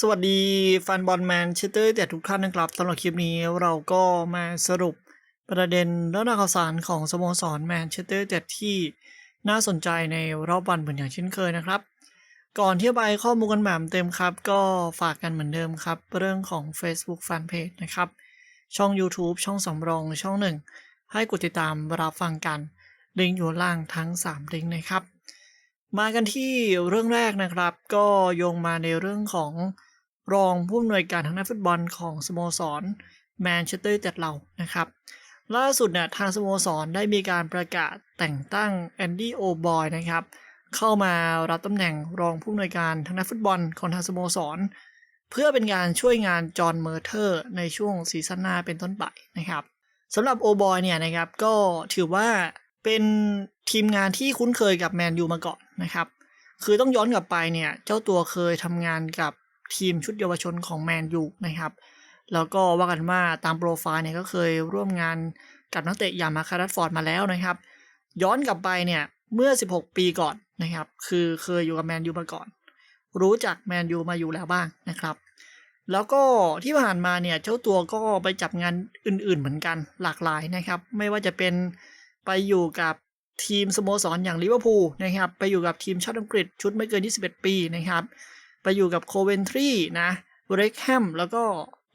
สวัสดีแฟนบอลแมนเชสเตอร์แต่ทุกท่านนะครับสำหรับคลิปนี้เราก็มาสรุปประเด็นเรื่องราวข่าวสารของสโมสรแมนเชสเตอร์แต่ที่น่าสนใจในรอบวันเหมือนอย่างเช่นเคยนะครับ ก่อนที่จะไปข้อมูลกันแบบเต็มครับ ก็ฝากกันเหมือนเดิมครับ เรื่องของ Facebook Fanpage นะครับ ช่อง YouTube ช่องสำรองช่องหนึ่งให้กดติดตามรับฟังกันลิงก์อยู่ล่างทั้ง 3 ลิงก์นะครับ มากันที่เรื่องแรกนะครับ ก็โยงมาในเรื่องของรองผู้อำนวยการทางด้านฟุตบอลของสโมสรแมนเชสเตอร์เจ็ดเรานะครับ ล่าสุดเนี่ยทางสโมสรได้มีการประกาศแต่งตั้งแอนดี้โอบอยนะครับ เข้ามารับตำแหน่งรองผู้อำนวยการทางด้านฟุตบอลของทางสโมสร เพื่อเป็นการช่วยงานจอห์นเมอร์เทอร์ในช่วงซีซั่นหน้าเป็นต้นไปนะครับสำหรับโอบอยเนี่ยนะครับก็ถือว่า เป็นทีมงานที่คุ้นเคยกับแมนยูมาก่อนนะครับ คือต้องย้อนกลับไปเนี่ย เจ้าตัวเคยทำงานกับทีมชุดเยาวชนของแมนยูนะครับ แล้วก็ว่ากันว่าตามโปรไฟล์เนี่ยก็เคยร่วมงานกับนักเตะอย่างมาคารัตฟอร์ดมาแล้วนะครับ ย้อนกลับไปเนี่ยเมื่อ 16 ปีก่อนนะครับ คือเคยอยู่กับแมนยูมาก่อน รู้จักแมนยูมาอยู่แล้วบ้างนะครับ แล้วก็ที่ผ่านมาเนี่ยเจ้าตัวก็ไปจับงานอื่นๆเหมือนกันหลากหลายนะครับ ไม่ว่าจะเป็น ไปอยู่กับทีมสโมสรออย่างลิเวอร์พูลนะครับ ไปอยู่กับทีมชาติอังกฤษชุดไม่เกิน 21 ปีนะครับ ไปอยู่กับโคเวนทรีนะเรกแฮมแล้วก็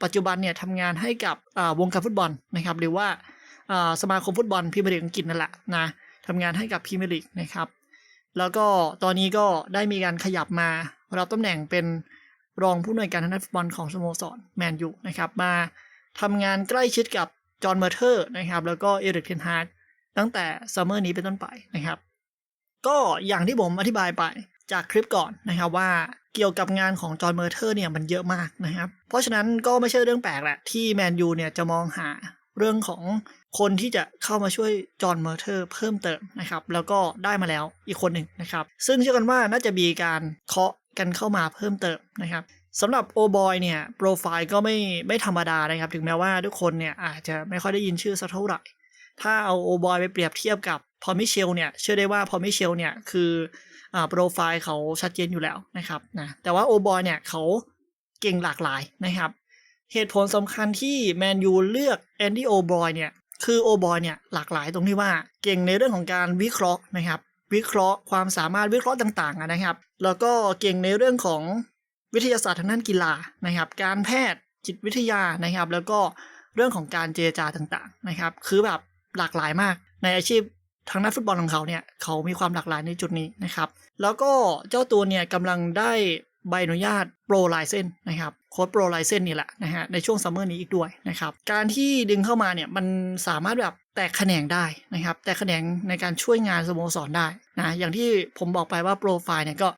ปัจจุบันเนี่ยทำงานให้กับวงการฟุตบอลนะครับ หรือว่าสมาคมฟุตบอลพรีเมียร์ลีกอังกฤษนั่นแหละนะทำงานให้กับพรีเมียร์ลีกนะครับ แล้วก็ตอนนี้ก็ได้มีการขยับมารับตำแหน่งเป็นรองผู้อำนวยการทางด้านฟุตบอลของสโมสรแมนยูนะครับมาทำงานใกล้ชิดกับจอห์นเมอร์เทอร์นะครับ แล้วก็เอริกเทนฮาก ตั้งแต่ซัมเมอร์นี้เป็นต้นไปนะครับ ก็อย่างที่ผมอธิบายไปจากคลิปก่อนนะครับว่าเกี่ยวกับงานของจอห์นเมอร์เทอร์เนี่ยมันเยอะมากนะครับ เพราะฉะนั้นก็ไม่ใช่เรื่องแปลกแหละที่แมนยูเนี่ยจะมองหาเรื่องของคนที่จะเข้ามาช่วยจอห์นเมอร์เทอร์เพิ่มเติมนะครับ แล้วก็ได้มาแล้วอีกคนหนึ่งนะครับ ซึ่งเชื่อกันว่าน่าจะมีการเคาะกันเข้ามาเพิ่มเติมนะครับสำหรับโอบอยเนี่ยโปรไฟล์ก็ไม่ไม่ธรรมดานะครับ ถึงแม้ว่าทุกคนเนี่ยอาจจะไม่ค่อยได้ยินชื่อสักเท่าไหร่ ถ้าเอาโอบอยไปเปรียบเทียบกับพอมิเชลเนี่ยเชื่อได้ว่าพอมิเชลเนี่ยคืออ่าโปรไฟล์เขาชัดเจนอยู่แล้วนะครับนะแต่ว่าโอบอยเนี่ยเขาเก่งหลากหลายนะครับเหตุผลสำคัญที่แมนยูเลือกแอนดี้โอบอยเนี่ยคือโอบอยเนี่ยหลากหลายตรงที่ว่าเก่งในเรื่องของการวิเคราะห์นะครับวิเคราะห์ความสามารถวิเคราะห์ต่างๆนะครับ แล้วก็เก่งในเรื่องของวิทยาศาสตร์ทางด้านกีฬานะครับ การแพทย์จิตวิทยานะครับ แล้วก็เรื่องของการเจรจาต่างๆนะครับ คือแบบ หลากหลายมาก ในอาชีพทางด้านฟุตบอลของเขาเนี่ยเขามีความหลากหลายในจุดนี้นะครับ แล้วก็เจ้าตัวเนี่ยกำลังได้ ใบอนุญาตโปรไลเซนนะครับโค้ดโปรไลเซนนี่แหละนะฮะในช่วงซัมเมอร์นี้อีกด้วยนะครับการที่ดึงเข้ามาเนี่ยมันสามารถแบบแตกแขนงได้นะครับแตกแขนงในการช่วยงานสโมสรได้นะอย่างที่ผมบอกไปว่าโปรไฟล์เนี่ยก็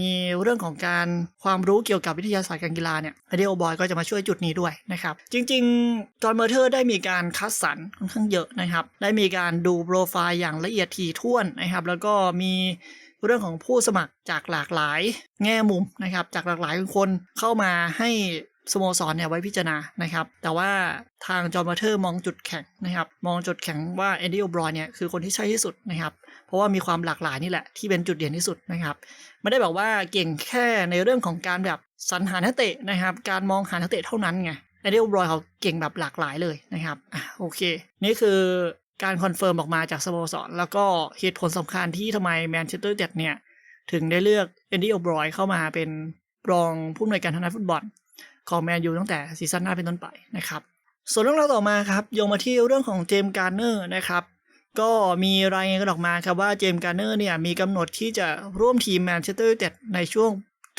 มีเรื่องของการความรู้เกี่ยวกับวิทยาศาสตร์การกีฬาเนี่ยเดียบอยก็จะมาช่วยจุดนี้ด้วยนะครับจริงๆจอห์นเมอร์เทอร์ได้มีการคัดสรรค่อนข้างเยอะนะครับได้มีการดูโปรไฟล์อย่างละเอียดถี่ถ้วนนะครับแล้วก็มี เรื่องของผู้สมัครจากหลากหลาย แง่มุมนะครับ จากหลากหลายคนเข้ามาให้สโมสรเนี่ยไว้พิจารณานะครับ แต่ว่าทางจอห์นมาเทอร์มองจุดแข็งนะครับ มองจุดแข็งว่าเอ็ดดี้โอบรอยเนี่ยคือคนที่ใช่ที่สุดนะครับ เพราะว่ามีความหลากหลายนี่แหละที่เป็นจุดเด่นที่สุดนะครับ ไม่ได้บอกว่าเก่งแค่ในเรื่องของการแบบสรรหานักเตะนะครับ การมองหานักเตะเท่านั้นไงเอ็ดดี้โอบรอยเขาเก่งแบบหลากหลายเลยนะครับอะโอเค นี่คือ การคอนเฟิร์มออกมาจากสโมสร แล้วก็เหตุผลสำคัญที่ทำไมแมนเชสเตอร์เจ็ดเนี่ย ถึงได้เลือกเอนดี้โอบรอยเข้ามาเป็นรองผู้อำนวยการทางด้านฟุตบอล ของแมนยูตั้งแต่ซีซั่นหน้าเป็นต้นไปนะครับ ส่วนเรื่องราวต่อมาครับโยงมาที่เรื่องของเจมส์การ์เนอร์นะครับก็มีรายงานกันออกมาครับว่าเจมส์การ์เนอร์เนี่ยมีกำหนดที่จะร่วมทีมแมนเชสเตอร์เจ็ดในช่วง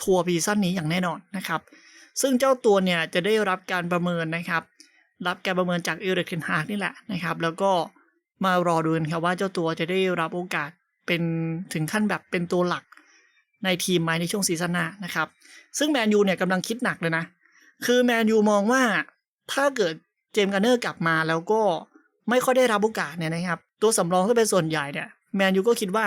ทัวร์ปีซั่นนี้อย่างแน่นอนนะครับซึ่งเจ้าตัวเนี่ยจะได้รับการประเมินนะครับ รับการประเมินจากเอริกเทนฮากนี่แหละนะครับ แล้วก็ มารอดูกันครับว่าเจ้าตัวจะได้รับโอกาสเป็นถึงขั้นแบบเป็นตัวหลักในทีมไหมในช่วงซีซั่นหน้านะครับ ซึ่งแมนยูเนี่ยกำลังคิดหนักเลยนะ คือแมนยูมองว่าถ้าเกิดเจมส์การ์เนอร์กลับมาแล้วก็ไม่ค่อยได้รับโอกาสเนี่ยนะครับ ตัวสำรองที่เป็นส่วนใหญ่เนี่ยแมนยูก็คิดว่า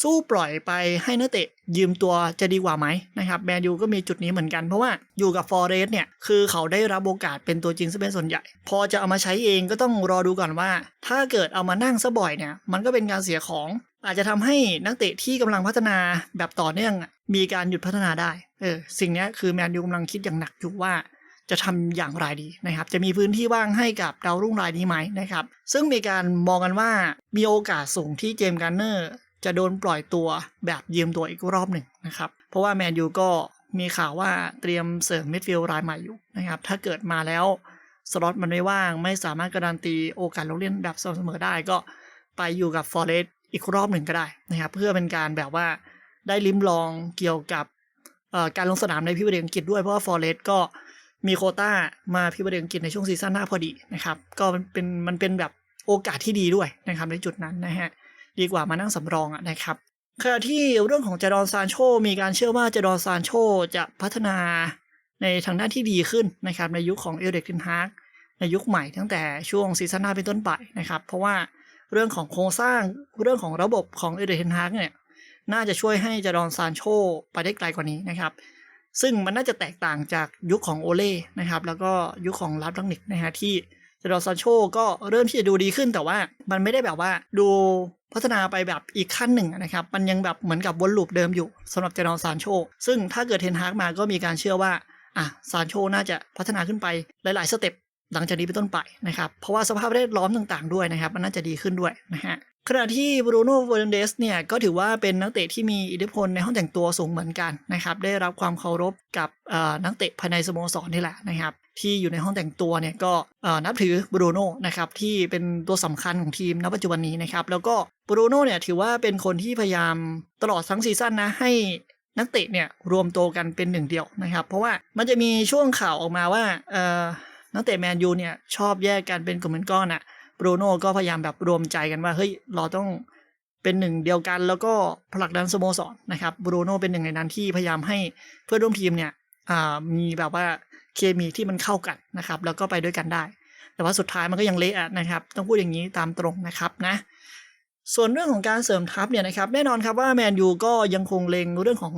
สู้ปล่อยไปให้นักเตะ ยืมตัวจะดีกว่าไหมนะครับแมนยูก็มีจุดนี้เหมือนกันเพราะว่าอยู่กับฟอร์เรสเนี่ยคือเขาได้รับโอกาสเป็นตัวจริงซะเป็นส่วนใหญ่ พอจะเอามาใช้เองก็ต้องรอดูก่อนว่า ถ้าเกิดเอามานั่งซะบ่อยเนี่ยมันก็เป็นการเสียของอาจจะทำให้นักเตะที่กำลังพัฒนาแบบต่อเนื่องมีการหยุดพัฒนาได้เออสิ่งนี้คือแมนยูกำลังคิดอย่างหนักอยู่ว่าจะทำอย่างไรดีนะครับ จะมีพื้นที่ว่างให้กับดาวรุ่งรายนี้ไหมนะครับ ซึ่งมีการมองกันว่ามีโอกาสสูงที่เจมส์การเนอร์ จะโดนปล่อยตัวแบบยืมตัวอีกรอบหนึ่งนะครับ เพราะว่าแมนยูก็มีข่าวว่าเตรียมเสริมมิดฟิลด์รายใหม่อยู่นะครับ ถ้าเกิดมาแล้วสล็อตมันไม่ว่าง ไม่สามารถการันตีโอกาสลงเล่นแบบสม่ำเสมอได้ก็ไปอยู่กับฟอร์เรสอีกรอบหนึ่งก็ได้นะครับ เพื่อเป็นการแบบว่าได้ลิ้มลองเกี่ยวกับการลงสนามในพิมยร์ลีกอังกฤษด้วยเพราะว่าฟอร์เรสก็มีโคต้ามาพิบดีอังกฤษในช่วงซีซั่นหน้าพอดีนะครับ ก็เป็นมันเป็นแบบโอกาสที่ดีด้วยนะครับในจุดนั้นนะฮะ ดีกว่ามานั่งสำรองอะนะครับขณะที่เรื่องของเจดอนซานโช มีการเชื่อว่าเจดอนซานโชจะพัฒนาในทางด้านที่ดีขึ้นนะครับในยุคของเอลเด็กทินฮากในยุคใหม่ตั้งแต่ช่วงซีซั่นหน้าเป็นต้นไปนะครับ เพราะว่าเรื่องของโครงสร้างเรื่องของระบบของเอลเด็กทินฮากเนี่ยน่าจะช่วยให้เจดอนซานโชไปได้ไกลกว่านี้นะครับ ซึ่งมันน่าจะแตกต่างจากยุคของโอเล่นะครับ แล้วก็ยุคของลับลังนิกนะฮะที่เจดอนซานโชก็เริ่มที่จะดูดีขึ้นแต่ว่ามันไม่ได้แบบว่าดู พัฒนาไปแบบอีกขั้นหนึ่งนะครับ มันยังแบบเหมือนกับวนลูปเดิมอยู่สำหรับเจนอซานโช ซึ่งถ้าเกิดเทนฮากมาก็มีการเชื่อว่าอะซานโชน่าจะพัฒนาขึ้นไปหลาย ๆ สเต็ปหลังจากนี้เป็นต้นไปนะครับ เพราะว่าสภาพแวดล้อมต่าง ๆ ด้วยนะครับ มันน่าจะดีขึ้นด้วยนะฮะ ขณะที่บรูโน่เฟอร์นันเดสเนี่ยก็ถือว่าเป็นนักเตะที่มีอิทธิพลในห้องแต่งตัวสูงเหมือนกันนะครับได้รับความเคารพกับนักเตะภายในสโมสรนี่แหละนะครับที่อยู่ในห้องแต่งตัวเนี่ยก็นับถือบรูโน่นะครับที่เป็นตัวสำคัญของทีมณปัจจุบันนี้นะครับแล้วก็บรูโน่เนี่ยถือว่าเป็นคนที่พยายามตลอดทั้งซีซั่นนะให้นักเตะเนี่ยรวมตัวกันเป็นหนึ่งเดียวนะครับ เพราะว่ามันจะมีช่วงข่าวออกมาว่านักเตะแมนยูเนี่ยชอบแยกกันเป็นกลุ่มเป็นก้อนอะ บรูโน่ก็พยายามแบบรวมใจกันว่าเฮ้ยเราต้องเป็นหนึ่งเดียวกันแล้วก็ผลักดันสโมสรนะครับบรูโน่เป็นหนึ่งในนั้นที่พยายามให้เพื่อนร่วมทีมเนี่ยมีแบบว่าเคมีที่มันเข้ากันนะครับ แล้วก็ไปด้วยกันได้ แต่ว่าสุดท้ายมันก็ยังเละนะครับ ต้องพูดอย่างนี้ตามตรงนะครับนะ ส่วนเรื่องของการเสริมทัพเนี่ยนะครับแน่นอนครับว่าแมนยูก็ยังคงเลงเรื่องของ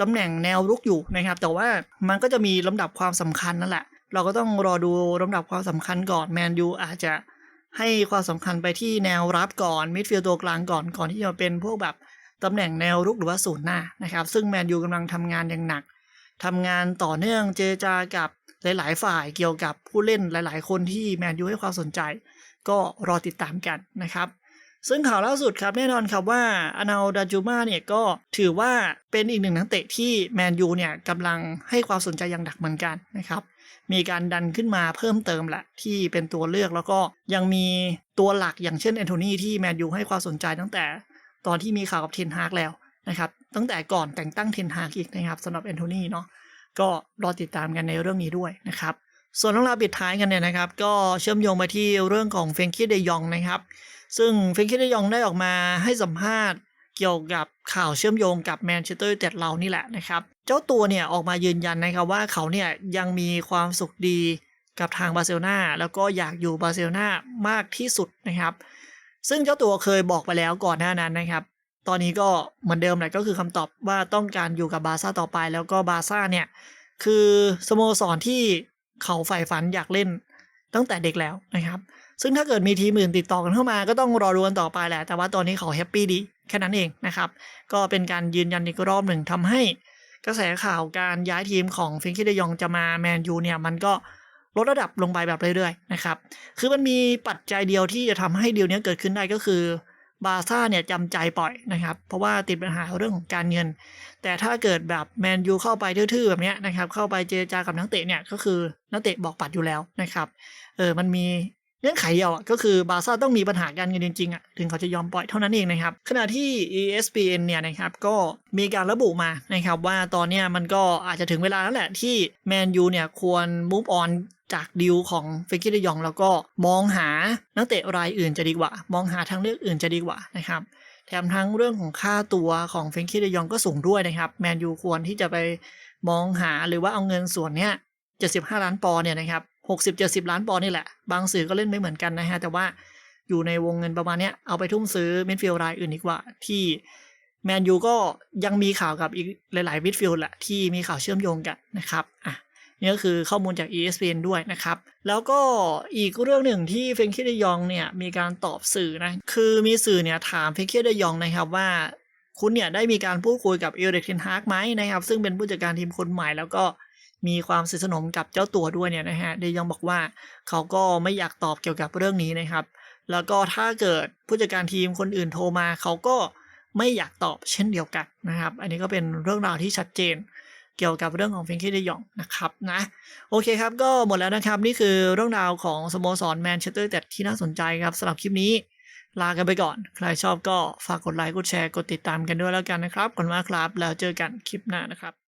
ตำแหน่งแนวรุกอยู่นะครับ แต่ว่ามันก็จะมีลำดับความสำคัญนั่นแหละ เราก็ต้องรอดูลำดับความสำคัญก่อนแมนยูอาจจะ ให้ความสำคัญไปที่แนวรับก่อนมิดฟิลด์ตัวกลางก่อนก่อนที่จะเป็นพวกแบบตำแหน่งแนวรุกหรือว่าศูนย์หน้านะครับ ซึ่งแมนยูกำลังทำงานอย่างหนักทำงานต่อเนื่องเจรจากับหลาย ๆ ฝ่ายเกี่ยวกับผู้เล่นหลาย ๆ คนที่แมนยูให้ความสนใจ ก็รอติดตามกันนะครับ ซึ่งข่าวล่าสุดครับแน่นอนครับว่าอนาลดาจูมาเนี่ยก็ถือว่าเป็นอีกหนึ่งนักเตะที่แมนยูเนี่ยกำลังให้ความสนใจอย่างหนักเหมือนกันนะครับ มีการดันขึ้นมาเพิ่มเติมแหละที่เป็นตัวเลือกแล้วก็ยังมีตัวหลักอย่างเช่นแอนโทนีที่แมนยูให้ความสนใจตั้งแต่ตอนที่มีข่าวกับเทนฮากแล้วนะครับตั้งแต่ก่อนแต่งตั้งเทนฮากอีกนะครับสำหรับแอนโทนีเนาะก็รอติดตามกันในเรื่องนี้ด้วยนะครับส่วนเรื่องราวปิดท้ายกันเนี่ยนะครับ ก็เชื่อมโยงไปที่เรื่องของเฟงกี้เดยองนะครับ ซึ่งเฟงกี้เดยองได้ออกมาให้สัมภาษณ์ เกี่ยวกับข่าวเชื่อมโยงกับแมนเชสเตอร์ยูไนเต็ดเรานี่แหละนะครับ เจ้าตัวเนี่ยออกมายืนยันนะครับว่าเขาเนี่ยยังมีความสุขดีกับทางบาร์เซโลนาแล้วก็อยากอยู่บาร์เซโลนามากที่สุดนะครับ ซึ่งเจ้าตัวเคยบอกไปแล้วก่อนหน้านั้นนะครับ ตอนนี้ก็เหมือนเดิมแหละก็คือคำตอบว่าต้องการอยู่กับบาร์ซ่าต่อไป แล้วก็บาร์ซ่าเนี่ยคือสโมสรที่เขาใฝ่ฝันอยากเล่น ตั้งแต่เด็กแล้วนะครับ ซึ่งถ้าเกิดมีทีมอื่นติดต่อกันเข้ามาก็ต้องรอดูกันต่อไปแหละ แต่ว่าตอนนี้เขาแฮปปี้ดีแค่นั้นเองนะครับ ก็เป็นการยืนยันอีกรอบหนึ่งทำให้ กระแสข่าวการย้ายทีมของฟิงคีเดยองจะมาแมนยูเนี่ยมันก็ลดระดับลงไปแบบเรื่อยๆนะครับ คือมันมีปัจจัยเดียวที่จะทำให้เดียวนี้เกิดขึ้นได้ก็คือ บาซ่าเนี่ยจำใจปล่อยนะครับ เพราะว่าติดปัญหาเรื่องของการเงิน แต่ถ้าเกิดแบบแมนยูเข้าไปทื่อๆแบบเนี้ยนะครับ เข้าไปเจรจากับนักเตะเนี่ยก็คือนักเตะบอกปัดอยู่แล้วนะครับ เออมันมี เงื่อนไขเดียวอะก็คือบาซ่าต้องมีปัญหาการเงินจริงๆอะถึงเขาจะยอมปล่อยเท่านั้นเองนะครับ ขณะที่ ESPN เนี่ยนะครับก็มีการระบุมานะครับว่าตอนนี้มันก็อาจจะถึงเวลาแล้วแหละที่แมนยูเนี่ยควร move on จากดีลของเฟกิเดยองแล้วก็มองหานักเตะรายอื่นจะดีกว่า มองหาทางเลือกอื่นจะดีกว่านะครับแถมทั้งเรื่องของค่าตัวของเฟรงกี้เดยองก็สูงด้วยนะครับ แมนยูควรที่จะไปมองหาหรือว่าเอาเงินส่วนเนี้ย75 ล้านปอนด์เนี่ยนะครับ 60 70 ล้านปอนด์นี่แหละ บางสื่อก็เล่นไม่เหมือนกันนะฮะ แต่ว่าอยู่ในวงเงินประมาณเนี้ยเอาไปทุ่มซื้อมิดฟิลด์รายอื่นดีกว่า ที่แมนยูก็ยังมีข่าวกับอีกหลายๆมิดฟิลด์แหละที่มีข่าวเชื่อมโยงกันนะครับอะนี่ก็คือข้อมูลจาก ESPN ด้วยนะครับ แล้วก็อีกเรื่องหนึ่งที่เฟรงคีเดยองเนี่ยมีการตอบสื่อนะ คือมีสื่อเนี่ยถามเฟรงคีเดยองนะครับว่าคุณเนี่ยได้มีการพูดคุยกับเอริกเทนฮากไหมนะครับ ซึ่งเป็นผู้จัดการทีมคนใหม่แล้วก็ มีความสนิทสนมกับเจ้าตัวด้วยเนี่ยนะฮะเดยองบอกว่าเขาก็ไม่อยากตอบเกี่ยวกับเรื่องนี้นะครับ แล้วก็ถ้าเกิดผู้จัดการทีมคนอื่นโทรมาเขาก็ไม่อยากตอบเช่นเดียวกันนะครับ อันนี้ก็เป็นเรื่องราวที่ชัดเจนเกี่ยวกับเรื่องของเฟรงคีเดยองนะครับนะโอเคครับก็หมดแล้วนะครับนี่คือเรื่องราวของสโมสรแมนเชสเตอร์แต่ที่น่าสนใจครับสำหรับคลิปนี้ลากันไปก่อน ใครชอบก็ฝากกดไลค์ กดแชร์ กดติดตามกันด้วยแล้วกันนะครับขอบคุณมากครับ แล้วเจอกันคลิปหน้านะครับ